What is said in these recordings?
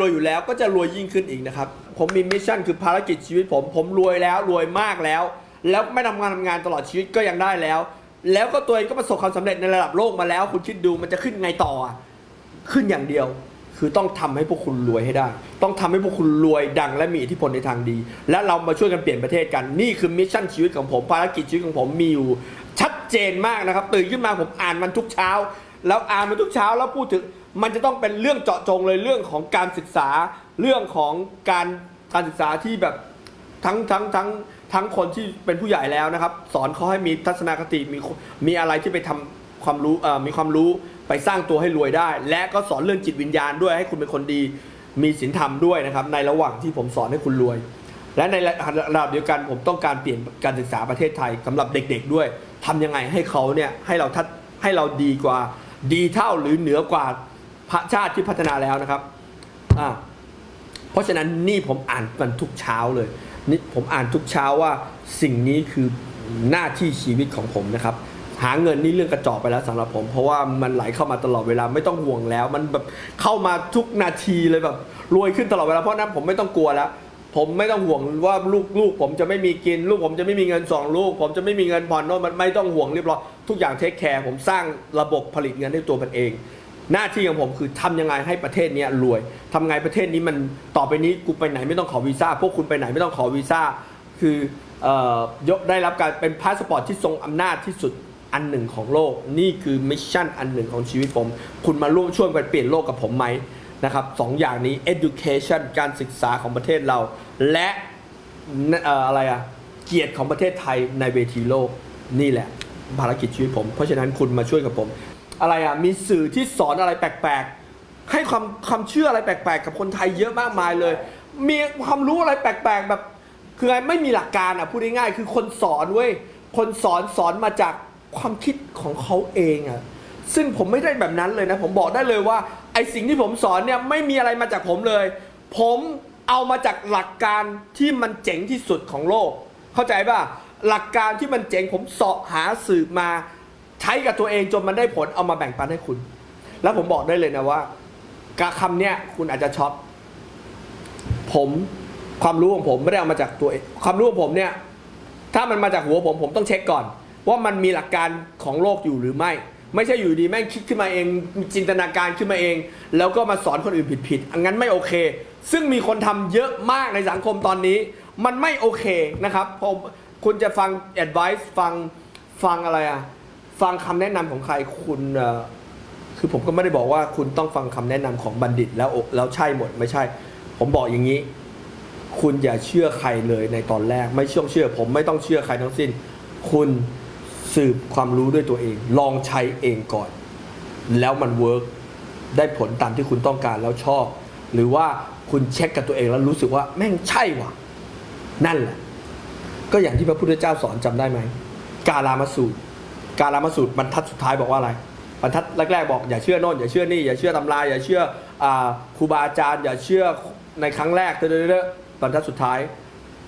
รวยอยู่แล้วก็จะรวยยิ่งขึ้นอีกนะครับ ผมมีมิชชั่นคือภารกิจชีวิตผม ผมรวยแล้วรวยมากแล้ว แล้วไม่ทำงานทำงานตลอดชีวิตก็ยังได้แล้ว แล้วก็ตัวเองก็ประสบความสำเร็จในระดับโลกมาแล้ว คุณคิดดูมันจะขึ้นไงต่อขึ้นอย่างเดียว คือต้องทำให้พวกคุณรวยให้ได้ ต้องทำให้พวกคุณรวยดังและมีอิทธิพลในทางดี และเรามาช่วยกันเปลี่ยนประเทศกันนี่คือมิชชั่นชีวิตของผมภารกิจชีวิตของผมมีอยู่ชัดเจนมากนะครับ ตื่นขึ้นมาผมอ่านมันทุกเช้า แล้วอ่านมันทุกเช้าแล้วพูดถึง มันจะต้องเป็นเรื่องเจาะจงเลยเรื่องของการศึกษาเรื่องของการการศึกษาที่แบบทั้งทั้งทั้งทั้งคนที่เป็นผู้ใหญ่แล้วนะครับ สอนเขาให้มีทัศนคติมีมีอะไรที่ไปทำความรู้เอ่อมีความรู้ไปสร้างตัวให้รวยได้ และก็สอนเรื่องจิตวิญญาณด้วยให้คุณเป็นคนดีมีศีลธรรมด้วยนะครับ ในระหว่างที่ผมสอนให้คุณรวย และในระดับเดียวกันผมต้องการเปลี่ยนการศึกษาประเทศไทยสำหรับเด็กๆด้วยทำยังไงให้เขาเนี่ยให้เราทัดให้เราดีกว่าดีเท่าหรือเหนือกว่า ชาติที่พัฒนาแล้วนะครับอ่าเพราะฉะนั้นนี่ผมอ่านมันทุกเช้าเลยนี่ผมอ่านทุกเช้าว่าสิ่งนี้คือหน้าที่ชีวิตของผมนะครับ หาเงินนี่เรื่องกระจอกไปแล้วสำหรับผม เพราะว่ามันไหลเข้ามาตลอดเวลาไม่ต้องห่วงแล้ว มันแบบเข้ามาทุกนาทีเลยแบบรวยขึ้นตลอดเวลาเพราะฉะนั้นผมไม่ต้องกลัวแล้วผมไม่ต้องห่วงว่าลูกลูกผมจะไม่มีกิน ลูกผมจะไม่มีเงินสองลูก ผมจะไม่มีเงินผ่อนโน่นมันไม่ต้องห่วงเรียบร้อยทุกอย่างเทคแคร์ผมสร้างระบบผลิตเงินให้ตัวมันเอง หน้าที่ของผมคือทำยังไงให้ประเทศนี้รวยทำไงประเทศนี้มันต่อไปนี้กูไปไหนไม่ต้องขอวีซ่า พวกคุณไปไหนไม่ต้องขอวีซ่า คือเอ่อยกได้รับการเป็นพาสปอร์ตที่ทรงอำนาจที่สุดอันหนึ่งของโลก นี่คือมิชชั่นอันหนึ่งของชีวิตผม คุณมาร่วมช่วยกันเปลี่ยนโลกกับผมไหมนะครับสองอย่างนี้ education การศึกษาของประเทศเรา และเอ่ออะไรอะเกียรติของประเทศไทยในเวทีโลกนี่แหละภารกิจชีวิตผม เพราะฉะนั้นคุณมาช่วยกับผม อะไรอะมีสื่อที่สอนอะไรแปลกๆ ให้ความความเชื่ออะไรแปลกๆ กับคนไทยเยอะมากมายเลย มีความรู้อะไรแปลกๆแบบ คือไงไม่มีหลักการอะพูดง่ายๆคือคนสอนเว้ยคนสอนสอนมาจากความคิดของเขาเองอะซึ่งผมไม่ได้แบบนั้นเลยนะผมบอกได้เลยว่าไอสิ่งที่ผมสอนเนี่ยไม่มีอะไรมาจากผมเลย ผมเอามาจากหลักการที่มันเจ๋งที่สุดของโลก เข้าใจป่ะหลักการที่มันเจ๋งผมเสาะหาสืบมา ใช้กับตัวเองจนมันได้ผลเอามาแบ่งปันให้คุณ แล้วผมบอกได้เลยนะว่ากะคำเนี้ยคุณอาจจะช็อกผมความรู้ของผมไม่ได้เอามาจากตัวเองความรู้ของผมเนี่ย ถ้ามันมาจากหัวผมผมต้องเช็คก่อน ว่ามันมีหลักการของโลกอยู่หรือไม่ ไม่ใช่อยู่ดีแม่งคิดขึ้นมาเอง จินตนาการขึ้นมาเอง แล้วก็มาสอนคนอื่นผิดๆอันนั้นไม่โอเค ซึ่งมีคนทำเยอะมากในสังคมตอนนี้ มันไม่โอเคนะครับผมคุณจะฟัง advice ฟังฟังอะไรอะ ฟังคำแนะนำของใครคุณคือผมก็ไม่ได้บอกว่าคุณต้องฟังคำแนะนำของบัณฑิต แล้วแล้วใช่หมดไม่ใช่ ผมบอกอย่างนี้ คุณอย่าเชื่อใครเลยในตอนแรก ไม่เชื่อเชื่อ ผมไม่ต้องเชื่อใครทั้งสิ้น คุณสืบความรู้ด้วยตัวเอง ลองใช้เองก่อน แล้วมันเวิร์กได้ผลตามที่คุณต้องการแล้วชอบ หรือว่าคุณเช็คกับตัวเองแล้วรู้สึกว่าแม่งใช่ว่ะ นั่นแหละ ก็อย่างที่พระพุทธเจ้าสอนจำได้ไหมกาลามาสูตร กาลามาสูตรบรรทัดสุดท้ายบอกว่าอะไรบรรทัดแรกๆบอกอย่าเชื่อโน่นอย่าเชื่อนี่อย่าเชื่อตำราอย่าเชื่ออครูบาอาจารย์ อย่าเชื่อในครั้งแรกเด้อๆบรรทัดสุดท้าย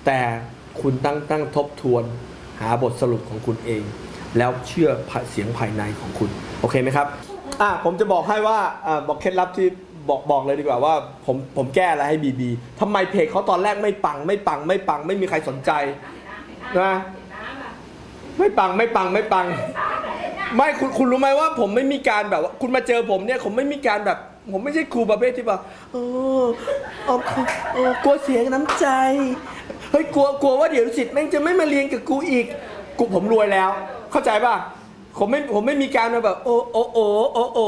แต่คุณตั้งตั้งทบทวนหาบทสรุปของคุณเอง แล้วเชื่อเสียงภายในของคุณ โอเคไหมครับอะผมจะบอกให้ว่าอาบอกเคล็ดลับที่บอกบอกเลยดีกว่าว่าผมผมแก้อะไรให้บีบีทำไมเพจเขาตอนแรกไม่ปังไม่ปังไม่ปัง ไม่มีใครสนใจนะ ไม่ปังไม่ปังไม่ปัง ไม่คุณคุณรู้ไหมว่า ผมไม่มีการแบบว่าคุณมาเจอผมเนี่ยผมไม่มีการแบบ ผมไม่ใช่ครูประเภทที่แบบเออเออเออกลัวเสียน้ำใจเฮ้ยกลัวกลัวว่าเดี๋ยวสิทธิ์แม่งจะไม่มาเรียนกับกูอีก กูผมรวยแล้ว เข้าใจป่ะผมไม่ผมไม่มีการมาแบบ โอ้โอ้โอ้โอ้โอ้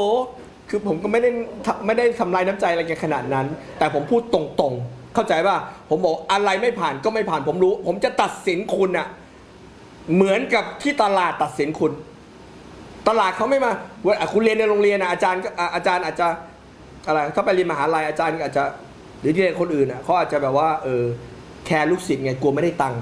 คือผมก็ไม่ได้ไม่ได้ทำลายน้ำใจอะไรกันขนาดนั้น แต่ผมพูดตรงๆ เข้าใจป่ะผมบอกอะไรไม่ผ่านก็ไม่ผ่านผมรู้ ผมจะตัดสินคุณอะ เหมือนกับที่ตลาดตัดสินคุณ ตลาดเขาไม่มาเวลาคุณเรียนในโรงเรียนนะอาจารย์ก็อาจารย์อาจจะอะไรถ้าไปเรียนมหาลัยอาจารย์อาจจะหรือที่เรียนคนอื่นอะเขาอาจจะแบบว่าเออแคร์ลูกศิษย์ไงกลัวไม่ได้ตังค์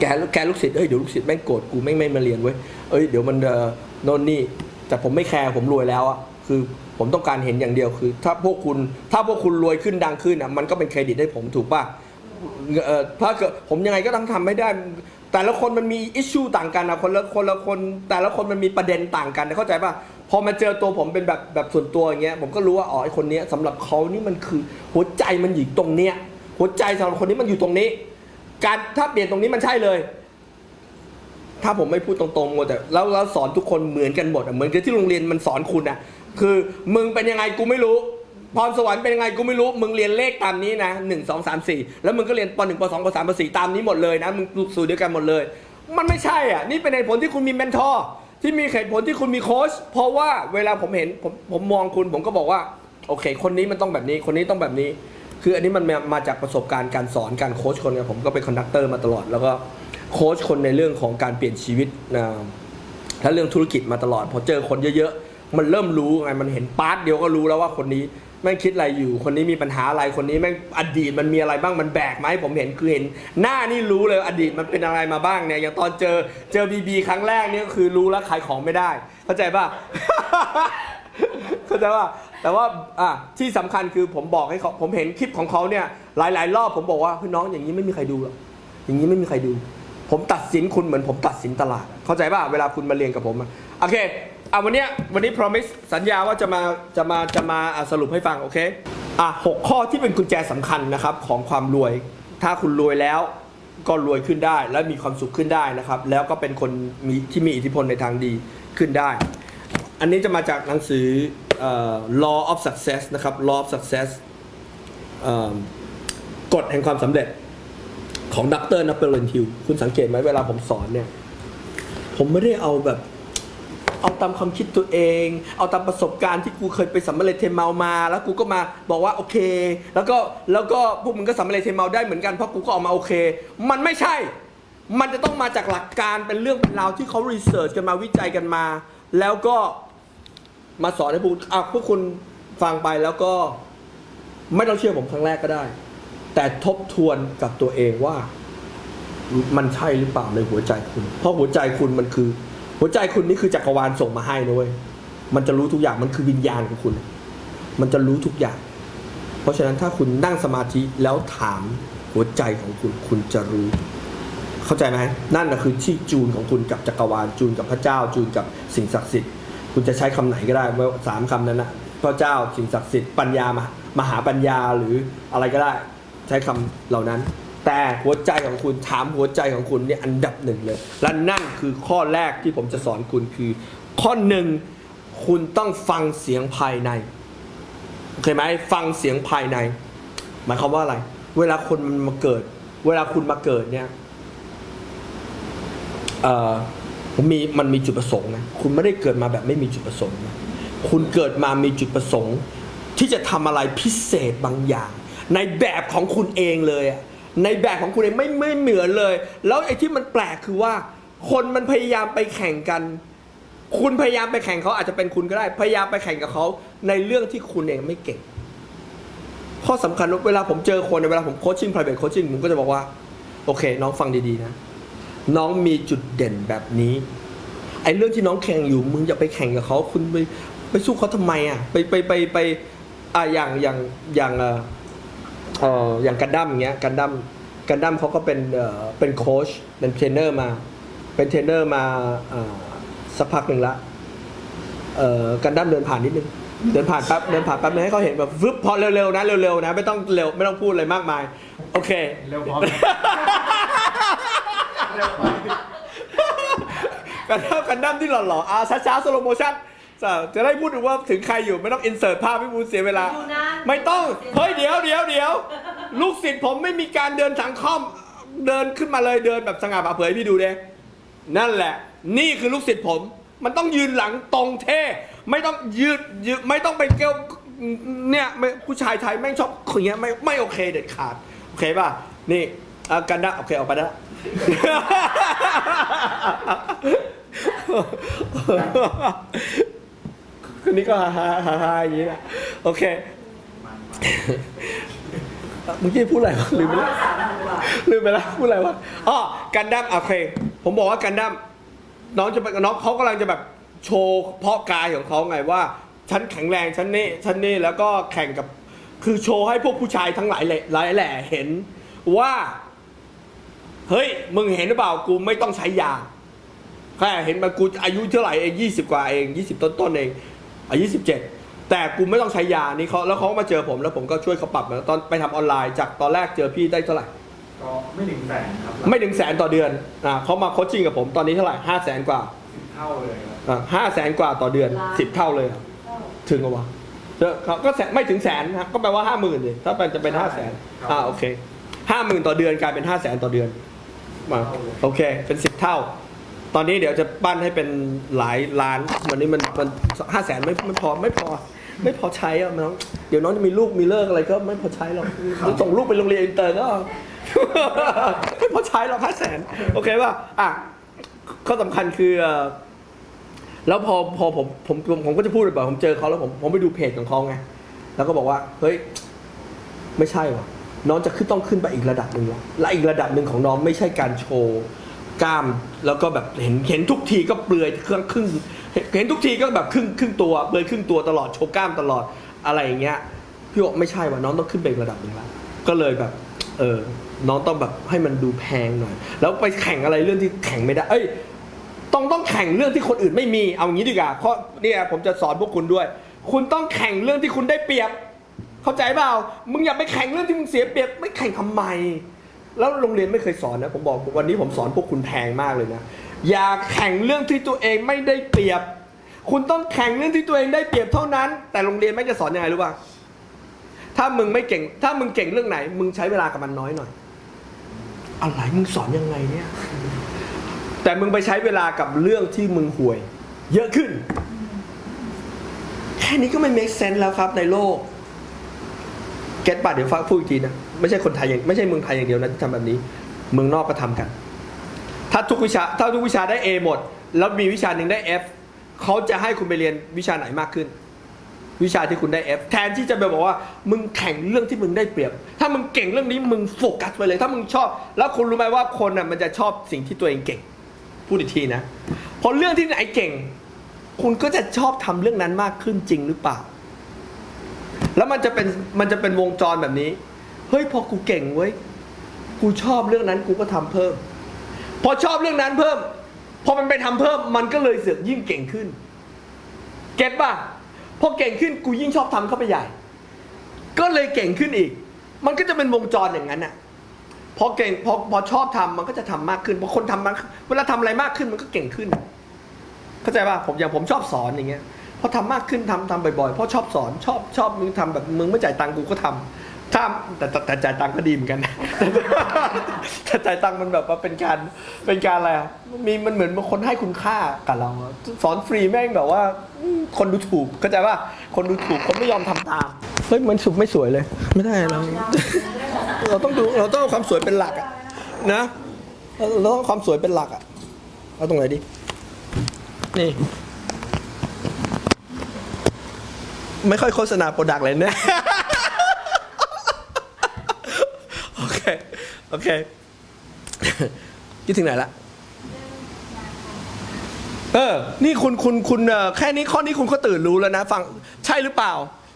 แกแกลูกศิษย์เอ้ยเดี๋ยวลูกศิษย์แม่งโกรธกูแม่งไม่มาเรียนเว้ยเอ้ยเดี๋ยวมันเออโน่นนี่แต่ผมไม่แคร์ผมรวยแล้วอะคือผมต้องการเห็นอย่างเดียวคือ ถ้าพวกคุณถ้าพวกคุณรวยขึ้นดังขึ้นอะมันก็เป็นเครดิตให้ผมถูกป่ะเออถ้าเกิดผมยังไงก็ต้องทำไม่ได้ แต่ละคนมันมีอิชชูต่างกันนะคนละคนละคน แต่ละคนมันมีประเด็นต่างกันนะเข้าใจป่ะพอมาเจอตัวผมเป็นแบบแบบส่วนตัวอย่างเงี้ยผมก็รู้ว่าอ๋อไอคนเนี้ยสำหรับเขานี่มันคือหัวใจมันอยู่ตรงเนี้ยหัวใจสำหรับคนนี้มันอยู่ตรงนี้ การถ้าเปลี่ยนตรงนี้มันใช่เลย ถ้าผมไม่พูดตรงๆหมดแต่แล้วแล้วสอนทุกคนเหมือนกันหมดอะเหมือนกับที่โรงเรียนมันสอนคุณอะคือมึงเป็นยังไงกูไม่รู้ พรสวรรค์เป็นไงกูไม่รู้ มึงเรียนเลขตามนี้นะหนึ่งสองสามสี่แล้วมึงก็เรียนปหนึ่งปสองปสามปสี่ตามนี้หมดเลยนะ มึงสูตรเดียวกันหมดเลย มันไม่ใช่อะ นี่เป็นเหตุผลที่คุณมีเมนทอร์ที่มีเหตุผลที่คุณมีโค้ชเพราะว่าเวลาผมเห็นผมผมมองคุณผมก็บอกว่า โอเค คนนี้มันต้องแบบนี้ คนนี้ต้องแบบนี้ คืออันนี้มันมามาจากประสบการณ์การสอนการโค้ชคนเนี่ยผมก็เป็นคอนดักเตอร์มาตลอด แล้วก็โค้ชคนในเรื่องของการเปลี่ยนชีวิตนะถ้าเรื่องธุรกิจมาตลอดพอเจอคนเยอะๆมันเริ่มรู้ไงมันเห็นปาร์ตเดียวก็รู้แล้วว่าคนนี้ แม่งคิดอะไรอยู่ คนนี้มีปัญหาอะไรคนนี้แม่งอดีตมันมีอะไรบ้างมันแบกไหมาให้ผมเห็นคือเห็น หน้านี่รู้เลยอดีตมันเป็นอะไรมาบ้างเนี่ยอย่างตอนเจอเจอบีบีครั้งแรกเนี่ยก็คือรู้แล้วขายของไม่ได้ เข้าใจป่ะ เข้าใจว่าแต่ว่าอะที่สำคัญคือผมบอกให้เขาผมเห็นคลิปของเขาเนี่ยหลาย ๆ รอบผมบอกว่าเฮ้ยน้องอย่างนี้ไม่มีใครดูหรอกอย่างนี้ไม่มีใครดู ผมตัดสินคุณเหมือนผมตัดสินตลาด เข้าใจป่ะเวลาคุณมาเรียนกับผมอะโอเค อะวันเนี้ยวันนี้ promise สัญญาว่าจะมาจะมาจะมาอะสรุปให้ฟังโอเคอะหกข้อที่เป็นกุญแจสำคัญนะครับของความรวย ถ้าคุณรวยแล้วก็รวยขึ้นได้ และมีความสุขขึ้นได้นะครับ แล้วก็เป็นคนมีที่มีอิทธิพลในทางดีขึ้นได้ อันนี้จะมาจากหนังสือเอ่อ law of success นะครับ law of success เอ่อกฎแห่งความสำเร็จของดรน p เป l ร o นฮิลคุณสังเกตไหมเวลาผมสอนเนี่ย ผมไม่ได้เอาแบบ เอาตามความคิดตัวเอง เอาตามประสบการณ์ที่กูเคยไปสัมมาเลเทมเมามา แล้วกูก็มาบอกว่าโอเค แล้วก็แล้วก็พวกมึงก็สัมมาเลเทมเมาได้เหมือนกันเพราะกูก็ออกมาโอเค มันไม่ใช่ มันจะต้องมาจากหลักการเป็นเรื่องเป็นราวที่เขารีเสิร์ชกันมาวิจัยกันมา แล้วก็มาสอนให้พวกอะพวกคุณฟังไปแล้วก็ไม่ต้องเชื่อผมครั้งแรกก็ได้ แต่ทบทวนกับตัวเองว่า มันใช่หรือเปล่าในหัวใจคุณ เพราะหัวใจคุณมันคือ หัวใจคุณนี่คือจักรวาลส่งมาให้นะเว้ยมันจะรู้ทุกอย่างมันคือวิญญาณของคุณ มันจะรู้ทุกอย่าง เพราะฉะนั้นถ้าคุณนั่งสมาธิแล้วถามหัวใจของคุณคุณจะรู้ เข้าใจไหมนั่นนะคือที่จูนของคุณกับจักรวาลจูนกับพระเจ้าจูนกับสิ่งศักดิ์สิทธิ์คุณจะใช้คำไหนก็ได้ว่าสามคำนั้นนะพระเจ้าสิ่งศักดิ์สิทธิ์ปัญญามามหาปัญญาหรืออะไรก็ได้ ใช้คำเหล่านั้น แต่หัวใจของคุณถามหัวใจของคุณเนี่ยอันดับหนึ่งเลย และนั่นคือข้อแรกที่ผมจะสอนคุณคือ ข้อหนึ่งคุณต้องฟังเสียงภายในโอเคไหมฟังเสียงภายใน หมายความว่าอะไร เวลาคนมันมาเกิด เวลาคุณมาเกิดเนี่ยเอ่อผมมีมันมีจุดประสงค์นะคุณไม่ได้เกิดมาแบบไม่มีจุดประสงค์นะคุณเกิดมามีจุดประสงค์ ที่จะทำอะไรพิเศษบางอย่าง ในแบบของคุณเองเลยอะ ในแบบของคุณเองไม่ไม่เหมือนเลย แล้วไอ้ที่มันแปลกคือว่า คนมันพยายามไปแข่งกัน คุณพยายามไปแข่งเขาอาจจะเป็นคุณก็ได้ พยายามไปแข่งกับเขาในเรื่องที่คุณเองไม่เก่ง ข้อสำคัญเวลาผมเจอคนเวลาผมโคชชิ่ง private coaching ผมก็จะบอกว่า โอเค น้องฟังดีๆนะ น้องมีจุดเด่นแบบนี้ ไอ้เรื่องที่น้องแข่งอยู่มึงอย่าไปแข่งกับเขาคุณไปไปสู้เขาทำไมอะไปไปไปไปอ่าอย่างอย่างอย่างเอ่อ เอ่ออย่างกันดั้มอย่างเงี้ยกันดั้มกันดั้มเขาก็เป็นเอ่อเป็นโค้ชเป็นเทรนเนอร์มา เป็นเทรนเนอร์มาเอ่อสักพักหนึ่งละเอ่อกันดั้มเดินผ่านนิดนึงเดินผ่านแป๊บเดินผ่านแป๊บนึงให้เขาเห็นแบบวึบพอเร็วๆนะเร็วๆนะไม่ต้องเร็วไม่ต้องพูดอะไรมากมาย โอเค เร็วพร้อมเร็วพร้อมกันดั้มกันดั้มที่หล่อๆอ่าช้าๆสโลโมชั่น จะได้พูดถึงว่าถึงใครอยู่ไม่ต้องอินเสิร์ตภาพไม่พูดเสียเวลา อยู่นานไม่ต้อง เฮ้ยเดี๋ยวเดี๋ยวเดี๋ยวลูกศิษย์ผมไม่มีการเดินสังคอมเดินขึ้นมาเลยเดินแบบสง่าผ่าเผยพี่ดูเด้นั่นแหละ นี่คือลูกศิษย์ผม มันต้องยืนหลังตรงเท่ไม่ต้องยืดยืดไม่ต้องไปเกลียวเนี่ยไม่ผู้ชายไทยแม่งชอบอย่างเงี้ยไม่ไม่โอเคเด็ดขาดโอเคป่ะนี่อะกันดะโอเคออกไปได้ละ คนนี้ก็ฮาฮาฮาฮาอย่างนี้นะโอเคเมื่อกี้พูดอะไรวะลืมไปแล้วลืมไปแล้วพูดอะไรวะอ๋อกันดั้มโอเค ผมบอกว่ากันดั้มน้องจะไปน้องเขากำลังจะแบบโชว์เพาะกายของเขาไงว่าฉันแข็งแรงฉันนี่ฉันนี่แล้วก็แข่งกับคือโชว์ให้พวกผู้ชายทั้งหลายแหลายแหล่เห็นว่า เฮ้ย มึงเห็นหรือเปล่ากูไม่ต้องใช้ยาแค่เห็นมากูอายุเท่าไหร่เองยี่สิบกว่าเองยี่สิบต้นต้นๆเอง อายุสิบเจ็ดแต่กูไม่ต้องใช้ยานี่เขาแล้วเขาก็มาเจอผมแล้วผมก็ช่วยเขาปรับมาตอนไปทำออนไลน์จากตอนแรกเจอพี่ได้เท่าไหร่ ก็ไม่ถึงแสนครับไม่ถึงแสนต่อเดือนอ่าเขามาโคชชิ่งกับผมตอนนี้เท่าไหร่ห้าแสนกว่าสิบเท่าเลยครับอ่าห้าแสนกว่าต่อเดือนสิบเท่าเลยอะถึงเหรอวะเยอะเขาก็แสนไม่ถึงแสนนะก็แปลว่าห้าหมื่นเลยถ้าเป็นจะเป็นห้าแสนอ่าโอเคห้าหมื่นต่อเดือนกลายเป็นห้าแสนต่อเดือนมาโอเคเป็นสิบเท่า ตอนนี้เดี๋ยวจะปั้นให้เป็นหลายล้าน วันนี้มันมันห้าแสนไม่ไม่พอไม่พอ ไม่พอใช้อะน้องเดี๋ยวน้องจะมีลูกมีเลิกอะไรก็ไม่พอใช้หรอกจะส่งลูกไปโรงเรียนอินเตอร์ก็ ไม่พอใช้หรอกห้าแสนโอเคป่ะอะข้อสำคัญคือ แล้วพอพอผมผมผมก็จะพูดแบบผมเจอเขาแล้วผมผมไปดูเพจของเขาไงแล้วก็บอกว่า เฮ้ย ไม่ใช่ว่ะน้องจะขึ้นต้องขึ้นไปอีกระดับหนึ่งแล้วและอีกระดับหนึ่งของน้องไม่ใช่การโชว์ กล้าม แล้วก็แบบเห็นเห็นทุกทีก็เปลือยเครื่องครึ่งเห็นทุกทีก็แบบครึ่งครึ่งตัวเปลือยครึ่งตัวตลอดโชว์กล้ามตลอดอะไรอย่างเงี้ยพี่บอกไม่ใช่ว่ะน้องต้องขึ้นไประดับหนึ่งแล้วก็เลยแบบ เออน้องต้องแบบให้มันดูแพงหน่อย แล้วไปแข่งอะไรเรื่องที่แข่งไม่ได้ เอ้ยต้องต้องแข่งเรื่องที่คนอื่นไม่มีเอางี้ดีกว่าเพราะเนี่ยผมจะสอนพวกคุณด้วย คุณต้องแข่งเรื่องที่คุณได้เปรียบ เข้าใจเปล่ามึงอย่าไปแข่งเรื่องที่มึงเสียเปรียบไม่แข่งทำไม แล้วโรงเรียนไม่เคยสอนนะ ผมบอกวันนี้ผมสอนพวกคุณแพงมากเลยนะ อย่าแข่งเรื่องที่ตัวเองไม่ได้เปรียบ คุณต้องแข่งเรื่องที่ตัวเองได้เปรียบเท่านั้น แต่โรงเรียนไม่จะสอนยังไงรู้ป่ะถ้ามึงไม่เก่ง ถ้ามึงเก่งเรื่องไหน มึงใช้เวลากับมันน้อยหน่อยอะไรมึงสอนยังไงเนี่ย แต่มึงไปใช้เวลากับเรื่องที่มึงห่วย เยอะขึ้น แค่นี้ก็ไม่ make sense แล้วครับในโลก เก็ตป่ะเดี๋ยวฟังพูดอีกทีนะ ไม่ใช่คนไทยอย่างไม่ใช่เมืองไทยอย่างเดียวนะที่ทำแบบนี้ เมืองนอกก็ทำกัน ถ้าทุกวิชาถ้าทุกวิชาได้ A หมด แล้วมีวิชาหนึ่งได้ F เขาจะให้คุณไปเรียนวิชาไหนมากขึ้น วิชาที่คุณได้ F แทนที่จะไปบอกว่า มึงแข่งเรื่องที่มึงได้เปรียบ ถ้ามึงเก่งเรื่องนี้มึงโฟกัสไปเลย ถ้ามึงชอบ แล้วคุณรู้ไหมว่าคนอะมันจะชอบสิ่งที่ตัวเองเก่งพูดอีกทีนะพอเรื่องที่ไหนเก่ง คุณก็จะชอบทำเรื่องนั้นมากขึ้นจริงหรือเปล่า แล้วมันจะเป็นมันจะเป็นวงจรแบบนี้ เฮ้ยพอกูเก่งเว้ยกูชอบเรื่องนั้นกูก็ทำเพิ่ม พอชอบเรื่องนั้นเพิ่ม พอมันไปทำเพิ่มมันก็เลยเสือกยิ่งเก่งขึ้น เก็ตป่ะพอเก่งขึ้นกูยิ่งชอบทำเข้าไปใหญ่ ก็เลยเก่งขึ้นอีก มันก็จะเป็นวงจรอย่างนั้นน่ะพอเก่งพอพอชอบทำมันก็จะทำมากขึ้นพอคนทำมากเวลาทำอะไรมากขึ้นมันก็เก่งขึ้น เข้าใจป่ะผมอย่างผมชอบสอนอย่างเงี้ยพอทำมากขึ้นทำทำบ่อยๆพราะชอบสอนชอบชอบมึงทำแบบมึงไม่จ่ายตังค์กูก็ทำ ถ้าแต่แต่แต่จ่ายตังค์ก็ดีเหมือนกันนะแต่จ่ายตังค์มันแบบว่าเป็นการเป็นการอะไรอะมีมันเหมือนคนให้คุณค่ากับเราอะสอนฟรีแม่งแบบว่าอืมคนดูถูกเข้าใจป่ะคนดูถูกคนไม่ยอมทำตามเฮ้ยมันสุดไม่สวยเลย ไม่ได้เรา เราต้องดูเราต้องเอาความสวยเป็นหลักอะนะเราเราต้องเอาความสวยเป็นหลักอะเอาตรงไหนดีนี่ ไม่ค่อยโฆษณาโปรดักต์เลยเนี่ย โอเค โอเคคิดถึงไหนละเออ นี่คุณคุณคุณเออแค่นี้ข้อนี้คุณก็ตื่นรู้แล้วนะ ฟังใช่หรือเปล่า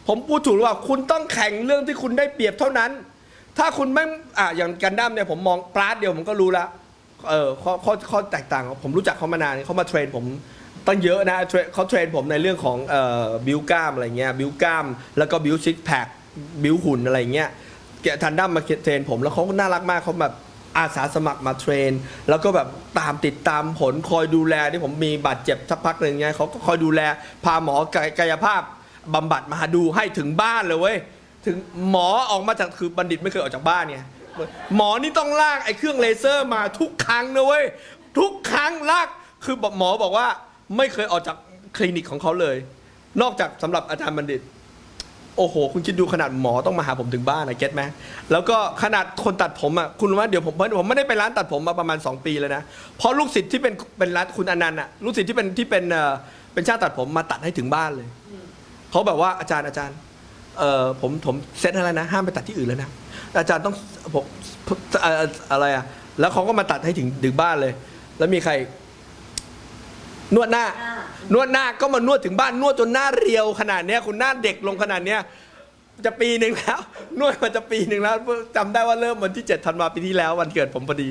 ผมพูดถูกหรือเปล่า คุณต้องแข่งเรื่องที่คุณได้เปรียบเท่านั้น ถ้าคุณไม่อะอย่างกันดั้มเนี่ยผมมองปลาดเดียวผมก็รู้ล้วเออข้อข้อข้อแตกต่างผมรู้จักเขามานานเขามาเทรนผมตั้งเยอะนะเทรนเขาเทรนผมในเรื่องของเอ่อบิวกล้ามอะไรเงี้ยบิวกล้าม แล้วก็บิวซิกแพคบิวหุ่นอะไรเงี้ย แกทันดั้มมาเทรนผมแล้วเขาก็น่ารักมากเขาแบบอาสาสมัครมาเทรน แล้วก็แบบตามติดตามผลคอยดูแลที่ผมมีบาดเจ็บสักพักหนึ่งเงี้ยเขาก็คอยดูแล พาหมอกายกายภาพบำบัดมาดูให้ถึงบ้านเลยเว้ยถึงหมอออกมาจากคือบัณฑิตไม่เคยออกจากบ้านไงหมอนี่ต้องลากไอ้เครื่องเลเซอร์มาทุกครั้งนะเว้ยทุกครั้งลากคือหมอบอกว่าไม่เคยออกจากคลินิกของเขาเลย นอกจากสำหรับอาจารย์บัณฑิต โอ้โห คุณคิดดูขนาดหมอต้องมาหาผมถึงบ้านนะเก็ตไหมแล้วก็ขนาดคนตัดผมอะคุณรู้ไหมเดี๋ยวผมผมไม่ได้ไปร้านตัดผมมาประมาณ 2 ปีแล้วนะเพราะลูกศิษย์ที่เป็นเป็นร้านคุณอนันต์อะลูกศิษย์ที่เป็นที่เป็นเอ่อเป็นช่างตัดผมมาตัดให้ถึงบ้านเลยเขาแบบว่าอาจารย์อาจารย์เอ่อผมผมเซ็ตให้แล้วนะ ห้ามไปตัดที่อื่นแล้วนะอาจารย์ต้องผมเอ่ออะไรอะแล้วเขาก็มาตัดให้ถึงถึงบ้านเลย แล้วมีใคร นวดหน้านวดหน้าก็มานวดถึงบ้านนวดจนหน้าเรียวขนาดเนี้ยคุณหน้าเด็กลงขนาดเนี้ยจะปีหนึ่งแล้ว นวดมาจะปีหนึ่งแล้วจำได้ว่าเริ่มวันที่7ธันวาปีที่แล้ววันเกิดผมพอดี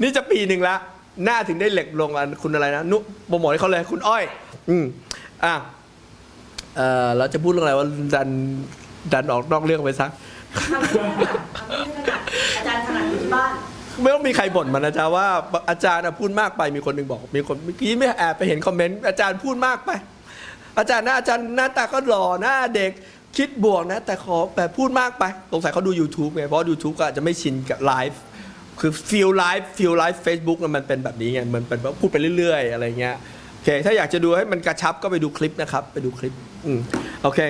นี่จะปีหนึ่งแล้วหน้าถึงได้เหล็กลงอันคุณอะไรนะนุโปรโมทให้เขาเลยคุณอ้อย อืมอะเออเราจะพูดเรื่องอะไรว่าดันดันออกนอกเรื่องไปซะ ทำที่ถนัดทำที่ถนัดอาจารย์ถนัดอยู่ที่บ้าน ไม่ต้องมีใครบ่นมันนะจ๊ะว่าอาจารย์นะพูดมากไปมีคนหนึ่งบอกมีคนเมื่อกี้ไม่แอบไปเห็นคอมเมนต์อาจารย์พูดมากไป อาจารย์หน้าอาจารย์หน้าตาก็หล่อหน้าเด็กคิดบวกนะ แต่ขอแบบพูดมากไปสงสัยเขาดู YouTube ไงเพราะ YouTube ก็อาจจะไม่ชินกับไลฟ์คือฟิลไลฟ์ฟิลไลฟ์เฟซบุ๊กมันเป็นแบบนี้ไงมันเป็นแบบพูดไปเรื่อย ๆ อะไรเงี้ยโอเค ถ้าอยากจะดูให้มันกระชับก็ไปดูคลิปนะครับ ไปดูคลิปอืมโอเค